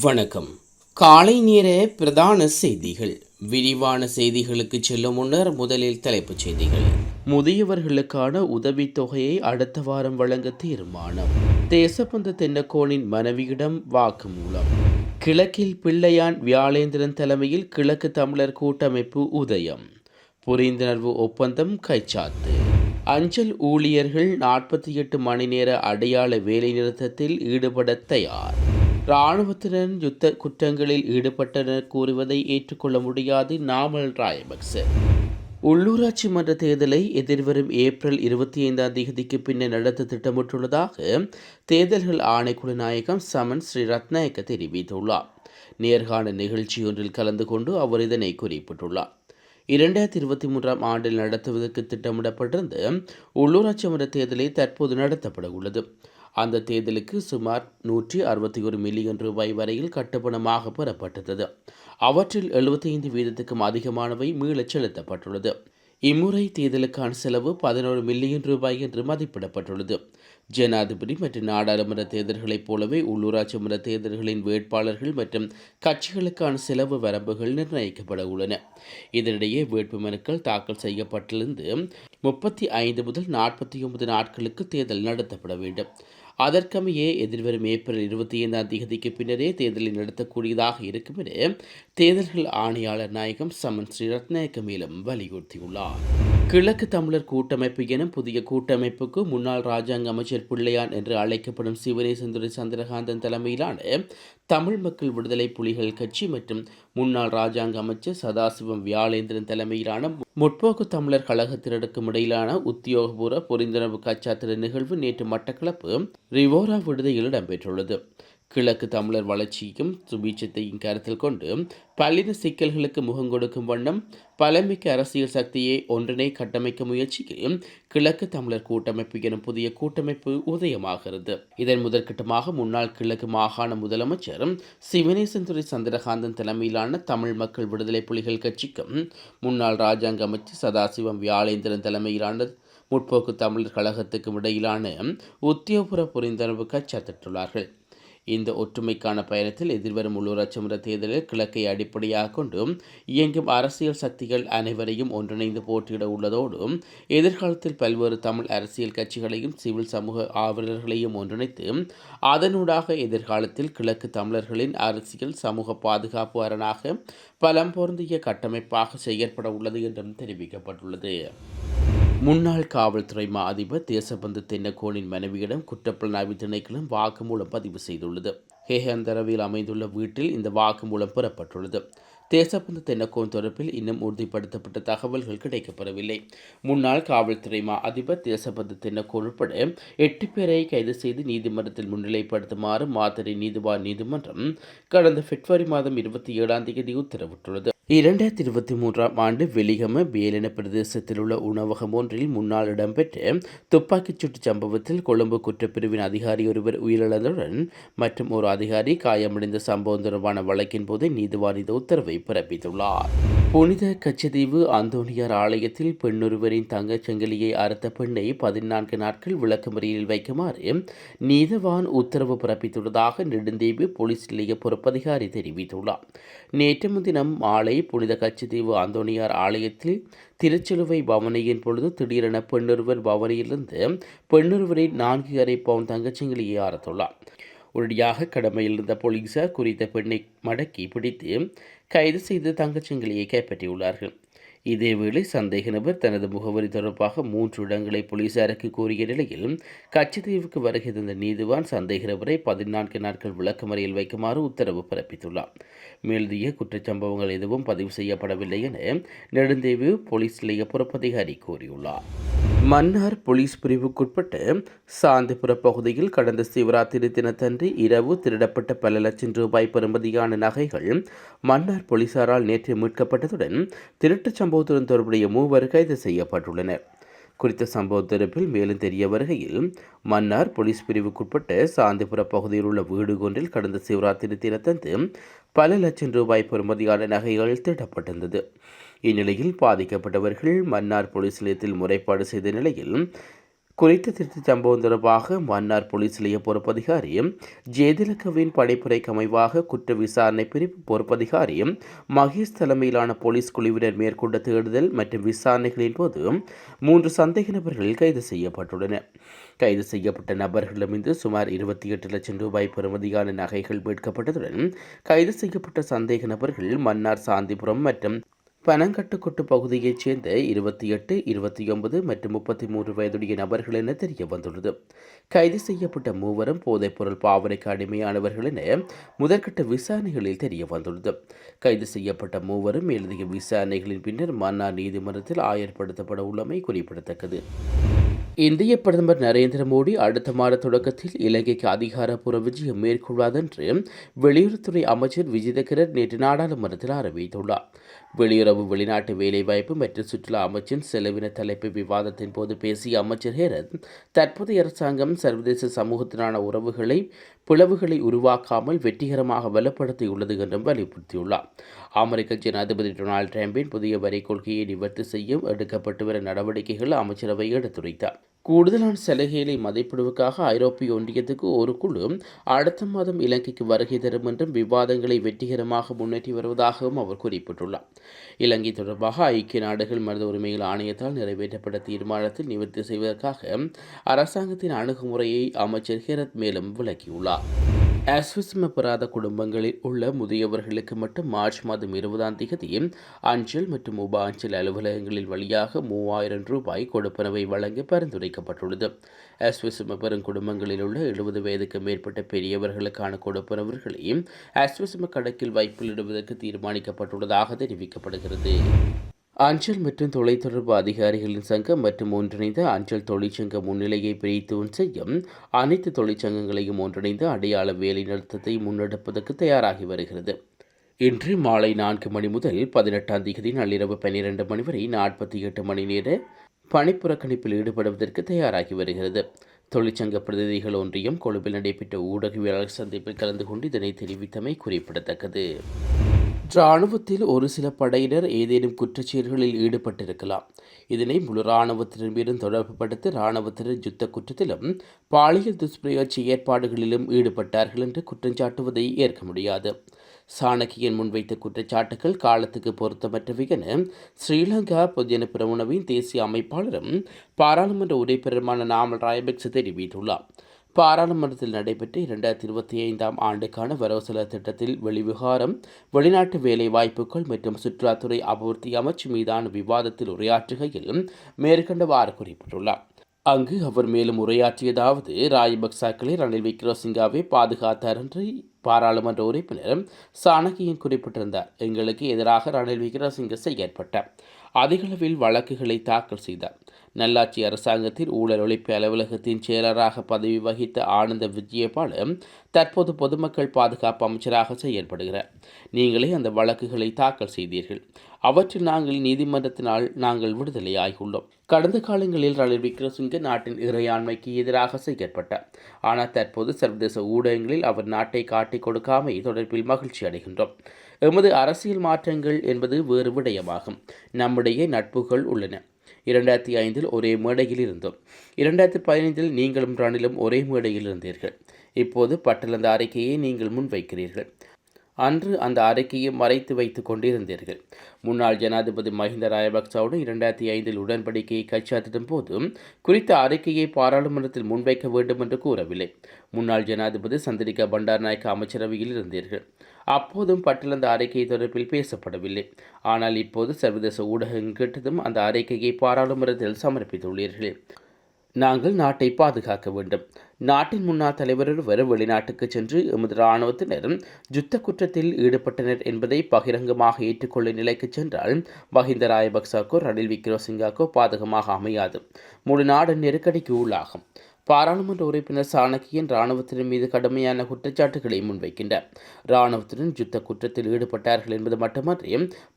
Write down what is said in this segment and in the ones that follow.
வணக்கம். காலை நேர பிரதான செய்திகள். விரிவான செய்திகளுக்கு செல்லும் முன்னர் முதலில் தலைப்புச் செய்திகள். முதியவர்களுக்கான உதவித்தொகையை அடுத்த வாரம் வழங்க தீர்மானம். தேசபந்த தென்னக்கோனின் மனைவியிடம் வாக்குமூலம். கிழக்கில் பிள்ளையான் வியாழேந்திரன் தலைமையில் கிழக்கு தமிழர் கூட்டமைப்பு உதயம். புரிந்துணர்வு ஒப்பந்தம் கைச்சாத்து. அஞ்சல் ஊழியர்கள் நாற்பத்தி எட்டு மணி நேர அடையாள வேலைநிறுத்தத்தில் ஈடுபட தயார். இராணுவத்தினர் யுத்த குற்றங்களில் ஈடுபட்டனர் கூறுவதை ஏற்றுக்கொள்ள முடியாது நாமல் ராயபக்ச. உள்ளூராட்சி மன்ற தேர்தலை எதிர்வரும் ஏப்ரல் இருபத்தி ஐந்தாம் தேதிக்கு பின்னர் நடத்த திட்டமிட்டுள்ளதாக தேர்தல்கள் ஆணைக்குழு நாயகம் சமன் ஸ்ரீ ரத்நாயக்க தெரிவித்துள்ளார். நேர்காணல் நிகழ்ச்சியொன்றில் கலந்து கொண்டு அவர் இதனை குறிப்பிட்டுள்ளார். இரண்டாயிரத்தி இருபத்தி மூன்றாம் ஆண்டில் நடத்துவதற்கு திட்டமிடப்பட்டிருந்த உள்ளூராட்சி மன்ற தேர்தலை தற்போது நடத்தப்பட உள்ளது அந்த தேர்தலுக்கு சுமார் நூற்றி அறுபத்தி ஒரு மில்லியன் ரூபாய் வரையில் கட்டுப்பணமாக பெறப்பட்டது அவற்றில் எழுபத்தி ஐந்து வீதத்துக்கும் அதிகமானவை மீளச் செலுத்தப்பட்டுள்ளது. இம்முறை தேர்தலுக்கான செலவு பதினோரு மில்லியன் ரூபாய் என்று மதிப்பிடப்பட்டுள்ளது. ஜனாதிபதி மற்றும் நாடாளுமன்ற தேர்தல்களைப் போலவே உள்ளூராட்சி மன்ற தேர்தல்களின் வேட்பாளர்கள் மற்றும் கட்சிகளுக்கான செலவு வரம்புகள் நிர்ணயிக்கப்பட உள்ளன. இதனிடையே வேட்புமனுக்கள் தாக்கல் செய்யப்பட்டிருந்து முப்பத்தி ஐந்து முதல் நாற்பத்தி ஒன்பது நாட்களுக்கு தேர்தல் நடத்தப்பட வேண்டும். அதற்கமையே எதிர்வரும் ஏப்ரல் இருபத்தி ஐந்தாம் தேதிக்கு பின்னரே தேர்தலை நடத்தக்கூடியதாக இருக்கும் என தேர்தல்கள் ஆணையாளர் நாயகம் சமன் ஸ்ரீ ரத்நாயக்க மேலும் வலியுறுத்தியுள்ளார். கிழக்கு தமிழர் கூட்டமைப்பு எனும் புதிய கூட்டமைப்புக்கு முன்னாள் ராஜாங்க அமைச்சர் பிள்ளையான் என்று அழைக்கப்படும் சிவனேசந்துரை சந்திரகாந்தன் தலைமையிலான தமிழ் மக்கள் விடுதலை புலிகள் கட்சி மற்றும் முன்னாள் ராஜாங்க அமைச்சர் சதாசிவம் வியாழேந்திரன் தலைமையிலான முற்போக்கு தமிழர் கழகத்தினருக்கும் இடையிலான உத்தியோகபூர்வ புரிந்துணர்வு கச்சாத்திர நிகழ்வு நேற்று மட்டக்களப்பு ரிவோரா விடுதியில் இடம்பெற்றுள்ளது. கிழக்கு தமிழர் வளர்ச்சியும் சுபீட்சத்தையும் கருத்தில் கொண்டு பல்வேறு சிக்கல்களுக்கு முகம் கொடுக்கும் வண்ணம் பலமிக்க அரசியல் சக்தியை ஒன்றினை கட்டமைக்க முயற்சிக்கும் கிழக்கு தமிழர் கூட்டமைப்பு எனும் புதிய கூட்டமைப்பு உதயமாகிறது. இதன் முதற்கட்டமாக முன்னாள் கிழக்கு மாகாண முதலமைச்சர் சிவனேசன்துறை சந்திரகாந்தன் தலைமையிலான தமிழ் மக்கள் விடுதலை புலிகள் கட்சிக்கும் முன்னாள் ராஜாங்க அமைச்சர் சதாசிவம் வியாழேந்திரன் தலைமையிலான முற்போக்கு தமிழர் கழகத்துக்கும் இடையிலான உத்தியோகபுர புரிந்துணர்வு கச்சாத்திட்டுள்ளார்கள் இந்த ஒற்றுமைக்கான பயணத்தில் எதிர்வரும் உள்ளூராட்சி மன்ற தேர்தலில் கிழக்கை அடிப்படையாக கொண்டு இயங்கும் அரசியல் சக்திகள் அனைவரையும் ஒன்றிணைந்து போட்டியிட உள்ளதோடு எதிர்காலத்தில் பல்வேறு தமிழ் அரசியல் கட்சிகளையும் சிவில் சமூக ஆவலர்களையும் ஒன்றிணைத்து அதனூடாக எதிர்காலத்தில் கிழக்கு தமிழர்களின் அரசியல் சமூக பாதுகாப்பு அரணாக பலம் பொருந்திய கட்டமைப்பாக செயற்பட உள்ளது என்றும் தெரிவிக்கப்பட்டுள்ளது. முன்னாள் காவல்துறை மா அதிபர் தேசபந்து தென்னக்கோனின் மனைவியிடம் குற்றப்புலனாய்வு திணைக்களம் வாக்குமூலம் பதிவு செய்துள்ளது. ஹேஹந்தரவில் அமைந்துள்ள வீட்டில் இந்த வாக்குமூலம் பெறப்பட்டுள்ளது. தேசபந்து தென்னக்கோன் தொடர்பில் இன்னும் உறுதிப்படுத்தப்பட்ட தகவல்கள் கிடைக்கப்பெறவில்லை. முன்னாள் காவல்துறை மா அதிபர் தேசபந்து தென்னக்கோன் உட்பட எட்டு பேரை கைது செய்து நீதிமன்றத்தில் முன்னிலைப்படுத்துமாறு மாதிரி நீதிவான் நீதிமன்றம் கடந்த பிப்ரவரி மாதம் இருபத்தி ஏழாம் தேதி உத்தரவிட்டுள்ளது. இரண்டாயிரத்தி இருபத்தி மூன்றாம் ஆண்டு வெலிகம வேலின பிரதேசத்தில் உள்ள உணவகம் ஒன்றில் முன்னால் இடம்பெற்ற துப்பாக்கிச் சூட்டு சம்பவத்தில் கொழும்பு குற்றப்பிரிவின் அதிகாரி ஒருவர் உயிரிழந்ததுடன் மற்றும் ஒரு அதிகாரி காயமடைந்த சம்பவம் தொடர்பான வழக்கின் போது நீதிவான் இந்த உத்தரவை பிறப்பித்துள்ளார். புனித கச்சதீவு அந்தோனியார் ஆலயத்தில் பெண்ணொருவரின் தங்கச் சங்கிலியை அறுத்த பெண்ணை பதினான்கு நாட்கள் விளக்கமறியலில் வைக்குமாறு நீதவான் உத்தரவு பிறப்பித்துள்ளதாக நெடுந்தீவு போலீஸ் நிலைய பொறுப்பதிகாரி தெரிவித்துள்ளார். நேற்று முன்தினம் காலை புனித கச்சிதீவு அந்தோனியார் ஆலயத்தில் திருச்சிலுவை பவனியின் பொழுது திடீரென பெண்ணொருவர் பவனியிலிருந்து பெண்ணொருவரின் நான்கு அரை பவுன் தங்கச்சிங்களை ஆரத்துள்ளார் உடனடியாக கடமையில் இருந்த போலீசார் குறித்த பெண்ணை மடக்கி பிடித்து கைது செய்து தங்கச்சிங்களையை கைப்பற்றியுள்ளார்கள். இதேவேளை சந்தேக நபர் தனது முகவரி தொடர்பாக மூன்று இடங்களை போலீசாருக்கு கூறிய நிலையில் கச்சத்தீவுக்கு வருகை தந்த நீதிவான் சந்தேக நபரை பதினான்கு நாட்கள் விளக்கமறையில் வைக்குமாறு உத்தரவு பிறப்பித்துள்ளார். மேலதிய குற்றச்சம்பவங்கள் எதுவும் பதிவு செய்யப்படவில்லை என நெடுந்தேவு போலீஸ் நிலைய பொறுப்பதிகாரி கூறியுள்ளார். மன்னார் போலீஸ் பிரிவுக்குட்பட்ட சாந்திபுர பகுதியில் கடந்த சிவராத்திரி தினத்தன்று இரவு திருடப்பட்ட பல லட்சம் ரூபாய் பெறுமதியான நகைகள் மன்னார் போலீசாரால் நேற்று மீட்கப்பட்டதுடன் திருட்டுச் சம்பவத்துடன் தொடர்புடைய மூவர் கைது செய்யப்பட்டுள்ளனர். குறித்த சம்பவ தொடர்பில் மேலும் தெரிய வருகையில் மன்னார் போலீஸ் பிரிவுக்குட்பட்ட சாந்திபுர பகுதியில் உள்ள வீடு ஒன்றில் கடந்த சிவராத்திரி தினத்தன்று பல லட்சம் ரூபாய் பெறுமதியான நகைகள் திடப்பட்டிருந்தது இந்நிலையில் பாதிக்கப்பட்டவர்கள் மன்னார் போலீஸ் நிலையத்தில் முறைப்பாடு செய்த நிலையில் குறித்த திருத்த சம்பவம் தொடர்பாக மன்னார் போலீஸ் நிலைய பொறுப்பதிகாரியும் ஜேதிலக்கவின் படைப்புரைக்கு அமைவாக குற்ற விசாரணை பிரிவு பொறுப்பதிகாரியும் மகேஷ் தலைமையிலான போலீஸ் குழுவினர் மேற்கொண்ட தேடுதல் மற்றும் விசாரணைகளின் போது மூன்று சந்தேக நபர்கள் கைது செய்யப்பட்டுள்ளனர் கைது செய்யப்பட்ட நபர்களிடமிருந்து சுமார் இருபத்தி எட்டு லட்சம் ரூபாய் பெறுமதியான நகைகள் மீட்கப்பட்டதுடன் கைது செய்யப்பட்ட சந்தேக நபர்கள் மன்னார் சாந்திபுரம் மற்றும் பனங்கட்டுக்கொட்டு பகுதியைச் சேர்ந்த இருபத்தி எட்டு இருபத்தி ஒன்பது மற்றும் முப்பத்தி மூன்று வயதுடைய நபர்கள் என தெரிய வந்துள்ளது. கைது செய்யப்பட்ட மூவரும் போதைப்பொருள் பாவனைக்கு அடிமையானவர்கள் என முதற்கட்ட விசாரணைகளில் தெரிய வந்துள்ளது. கைது செய்யப்பட்ட மூவரும் எழுதிய விசாரணைகளின் பின்னர் மன்னார் நீதிமன்றத்தில் ஆயர்படுத்தப்பட உள்ளமை குறிப்பிடத்தக்கது. இந்திய பிரதமர் நரேந்திர மோடி அடுத்த மாத தொடக்கத்தில் இலங்கைக்கு அதிகாரப்பூர்வ விஜயம் மேற்கொள்வார் என்று வெளியுறவுத்துறை அமைச்சர் விஜயதகரர் நேற்று நாடாளுமன்றத்தில் அறிவித்துள்ளார். வெளியுறவு வெளிநாட்டு வேலைவாய்ப்பு மற்றும் சுற்றுலா அமைச்சின் செலவின தலைப்பு விவாதத்தின் போது பேசிய அமைச்சர் ஹேரத் தற்போதைய அரசாங்கம் சர்வதேச சமூகத்தினான உறவுகளை பிளவுகளை உருவாக்காமல் வெற்றிகரமாக வலுப்படுத்தியுள்ளது என்றும் வலியுறுத்தியுள்ளார். அமெரிக்க ஜனாதிபதி டொனால்டு டிரம்பின் புதிய வரி கொள்கையை நிவர்த்தி செய்யும் எடுக்கப்பட்டு வரும் நடவடிக்கைகள் அமைச்சரவை எடுத்துரைத்தார். கூடுதலான சலுகைகளை மதிப்பிடுவதற்காக ஐரோப்பிய ஒன்றியத்துக்கு ஒரு குழு அடுத்த மாதம் இலங்கைக்கு வருகை தரும் என்றும் விவாதங்களை வெற்றிகரமாக முன்னேற்றி வருவதாகவும் அவர் குறிப்பிட்டுள்ளார். இலங்கை தொடர்பாக ஐக்கிய நாடுகள் மனித உரிமைகள் ஆணையத்தால் நிறைவேற்றப்பட்ட தீர்மானத்தில் நிவர்த்தி செய்வதற்காக அரசாங்கத்தின் அணுகுமுறையை அமைச்சர் ஹெரத் மேலும் விளக்கியுள்ளார். ஆஸ்விஸ்ம பெறாத குடும்பங்களில் உள்ள முதியவர்களுக்கு மட்டும் மார்ச் மாதம் இருபதாம் தேதி அஞ்சல் மற்றும் உப அஞ்சல் அலுவலகங்களில் வழியாக மூவாயிரம் ரூபாய் கொடுப்பனவை வழங்க பரிந்துரைக்கப்பட்டுள்ளது. ஆஸ்விஸ்ம பெறும் குடும்பங்களில் உள்ள எழுபது வயதுக்கு மேற்பட்ட பெரியவர்களுக்கான கொடுப்பனவர்களையும் ஆஸ்விஸ்ம கணக்கில் வைப்பில் இடுவதற்கு தீர்மானிக்கப்பட்டுள்ளதாக தெரிவிக்கப்படுகிறது. அஞ்சல் மற்றும் தொலைத்தொடர்பு அதிகாரிகளின் சங்கம் மற்றும் ஒன்றிணைந்த அஞ்சல் தொழிற்சங்க முன்னிலையை பிரித்து செய்யும் அனைத்து தொழிற்சங்கங்களையும் ஒன்றிணைந்து அடையாள வேலை நிறுத்தத்தை முன்னெடுப்பதற்கு தயாராகி வருகிறது. இன்று மாலை நான்கு மணி முதல் பதினெட்டாம் தேதி நள்ளிரவு பன்னிரண்டு மணி வரை நாற்பத்தி எட்டு மணி நேர பணிப்புறக்கணிப்பில் ஈடுபடுவதற்கு தயாராகி வருகிறது. தொழிற்சங்க பிரதிநிதிகள் ஒன்றியம் கொழும்பில் நடைபெற்ற ஊடகவியலாளர் சந்திப்பில் கலந்து கொண்டு இதனை தெரிவித்தமை குறிப்பிடத்தக்கது. இராணுவத்தில் ஒரு சில படையினர் ஏதேனும் குற்றச்செயல்களில் ஈடுபட்டிருக்கலாம். இதனை முழு இராணுவத்தினரும் மீதும் தொடர்புபடுத்தி இராணுவத்தினர் யுத்த குற்றத்திலும் பாலியல் துஷ்பிரயோக ஏற்பாடுகளிலும் ஈடுபட்டார்கள் என்று குற்றஞ்சாட்டுவதை ஏற்க முடியாது. சாணக்கியன் முன்வைத்த குற்றச்சாட்டுகள் காலத்துக்கு பொருத்தமற்றவை என ஸ்ரீலங்கா பொதுஜன பிரமுனவின் தேசிய அமைப்பாளரும் பாராளுமன்ற உறுப்பினருமான நாமல் ராயபக்ச தெரிவித்துள்ளார். பாராளுமன்றத்தில் நடைபெற்ற இரண்டாயிரத்தி இருபத்தி ஐந்தாம் ஆண்டுக்கான வரவு திட்டத்தில் வெளிவிகாரம் வெளிநாட்டு வேலை வாய்ப்புகள் மற்றும் சுற்றுலாத்துறை அபிவிருத்தி அமைச்சு மீதான விவாதத்தில் உரையாற்றுகையில் மேற்கண்டவாறு குறிப்பிட்டுள்ளார். அங்கு அவர் மேலும் உரையாற்றியதாவது ராஜபக்சாக்களை ரணில் விக்ரமசிங்காவை பாதுகாத்தார் என்று பாராளுமன்ற உறுப்பினர் சாணக்கியன் குறிப்பிட்டிருந்தார். எங்களுக்கு எதிராக ரணில் விக்ரமசிங்க செயற்பட்டார். அதிகளவில் வழக்குகளை தாக்கல் செய்தார். நல்லாட்சி அரசாங்கத்தில் ஊழல் ஒழிப்பு அலுவலகத்தின் செயலராக பதவி வகித்த ஆனந்த விஜயபால தற்போது பொதுமக்கள் பாதுகாப்பு அமைச்சராக செயல்படுகிறார் நீங்களே அந்த வழக்குகளை தாக்கல் செய்தீர்கள். அவற்றில் நாங்கள் நீதிமன்றத்தினால் நாங்கள் விடுதலை ஆகியுள்ளோம் கடந்த காலங்களில் ரணில் விக்ரமசிங்க நாட்டின் இறையாண்மைக்கு எதிராக செயற்பட்டார். ஆனால் தற்போது சர்வதேச ஊடகங்களில் அவர் நாட்டை காட்டிக் கொடுக்காமை தொடர்பில் மகிழ்ச்சி அடைகின்றோம். எமது அரசியல் மாற்றங்கள் என்பது வேறு விடயமாகும். நம்முடைய நட்புகள் உள்ளன. இரண்டாயிரத்தி ஐந்தில் ஒரே மேடையில் இருந்தோம் இரண்டாயிரத்தி பதினைந்தில் நீங்களும் ரணிலும் ஒரே மேடையில் இருந்தீர்கள் இப்போது பட்டலந்த அறிக்கையை நீங்கள் முன்வைக்கிறீர்கள். அன்று அந்த அறிக்கையை மறைத்து வைத்துக் கொண்டிருந்தீர்கள். முன்னாள் ஜனாதிபதி மஹிந்த ராயபக்சவுடன் இரண்டாயிரத்தி ஐந்தில் உடன்படிக்கையை கைச்சாத்திடும் போதும் குறித்த அறிக்கையை பாராளுமன்றத்தில் முன்வைக்க வேண்டும் என்று கூறவில்லை. முன்னாள் ஜனாதிபதி சந்திரிகா பண்டார்நாயக்க அமைச்சரவையில் இருந்தீர்கள். அப்போதும் பட்டில் அந்த அறிக்கை தொடர்பில் பேசப்படவில்லை. ஆனால் இப்போது சர்வதேச ஊடகம் கேட்டதும் அந்த அறிக்கையை பாராளுமன்றத்தில் சமர்ப்பித்துள்ளீர்கள். நாங்கள் நாட்டை பாதுகாக்க வேண்டும். நாட்டின் முன்னாள் தலைவர் ஒருவர் வெளிநாட்டுக்கு சென்று எமது இராணுவத்தினரும் யுத்த குற்றத்தில் ஈடுபட்டனர் என்பதை பகிரங்கமாக ஏற்றுக்கொள்ளும் நிலைக்கு சென்றால் மஹிந்த ராயபக்சாக்கோ ரணில் விக்ரமசிங்காக்கோ பாதகமாக அமையாது. முழு நாடு நெருக்கடிக்கு உள்ளாகும். பாராளுமன்ற உறுப்பினர் சாணக்கியன் இராணுவத்தினர் மீது கடுமையான குற்றச்சாட்டுகளை முன்வைக்கின்றார் இராணுவத்தினர் யுத்த குற்றத்தில் ஈடுபட்டார்கள் என்பது மட்டுமன்றி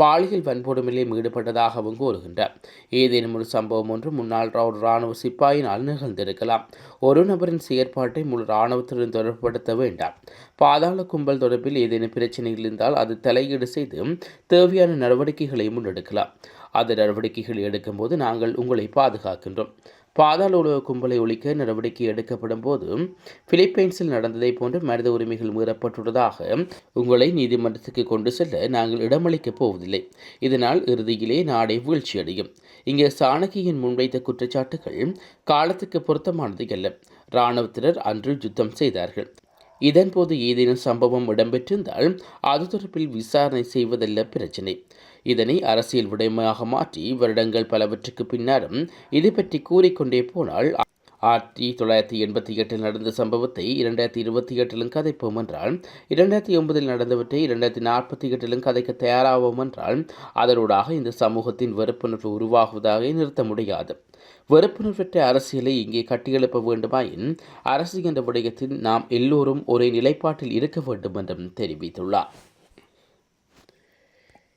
பாலியல் வன்கொடுமையிலும் ஈடுபட்டதாகவும் கூறுகின்றார் ஏதேனும் ஒரு சம்பவம் ஒன்று முன்னாள் இராணுவ சிப்பாயினால் நிகழ்ந்திருக்கலாம். ஒரு நபரின் செயற்பாட்டை முழு இராணுவத்துடன் தொடர்புபடுத்த வேண்டாம். பாதாள கும்பல் தொடர்பில் ஏதேனும் பிரச்சனைகள் இருந்தால் அது தலையீடு செய்து தேவையான நடவடிக்கைகளை முன்னெடுக்கலாம். அந்த நடவடிக்கைகள் எடுக்கும்போது நாங்கள் உங்களை பாதுகாக்கின்றோம். பாதாள உலக கும்பலை ஒழிக்க நடவடிக்கை எடுக்கப்படும் போது பிலிப்பைன்ஸில் நடந்ததை போன்று மனித உரிமைகள் மீறப்பட்டுள்ளதாக உங்களை நீதிமன்றத்துக்கு கொண்டு செல்ல நாங்கள் இடமளிக்கப் போவதில்லை. இதனால் இறுதியிலே நாடே வீழ்ச்சியடையும் இங்கே சாணக்கியின் முன்வைத்த குற்றச்சாட்டுகள் காலத்துக்கு பொருத்தமானது அல்ல. இராணுவத்தினர் அன்று யுத்தம் செய்தார்கள். இதன்போது ஏதேனும் சம்பவம் இடம்பெற்றிருந்தால் அது தொடர்பில் விசாரணை செய்வதல்ல பிரச்சினை. இதனை அரசியல் விடயமாக மாற்றி வருடங்கள் பலவற்றுக்கு பின்னாலும் இது பற்றி கூறிக்கொண்டே போனால் ஆயிரத்தி தொள்ளாயிரத்தி எண்பத்தி எட்டில் நடந்த சம்பவத்தை இரண்டாயிரத்தி இருபத்தி எட்டிலும் கதைப்போம் என்றால் இரண்டாயிரத்தி ஒன்பதில் நடந்தவற்றை இரண்டாயிரத்தி நாற்பத்தி எட்டிலும் கதைக்க தயாராவோம் என்றால் அதனூடாக இந்த சமூகத்தின் வெறுப்புணர்வு உருவாகுவதாக நிறுத்த முடியாது. வெறுப்புணர்வற்ற அரசியலை இங்கே கட்டியெழுப்ப வேண்டுமாயின் அரசு என்ற விடயத்தில் நாம் எல்லோரும் ஒரே நிலைப்பாட்டில் இருக்க வேண்டும் என்றும் தெரிவித்துள்ளார்.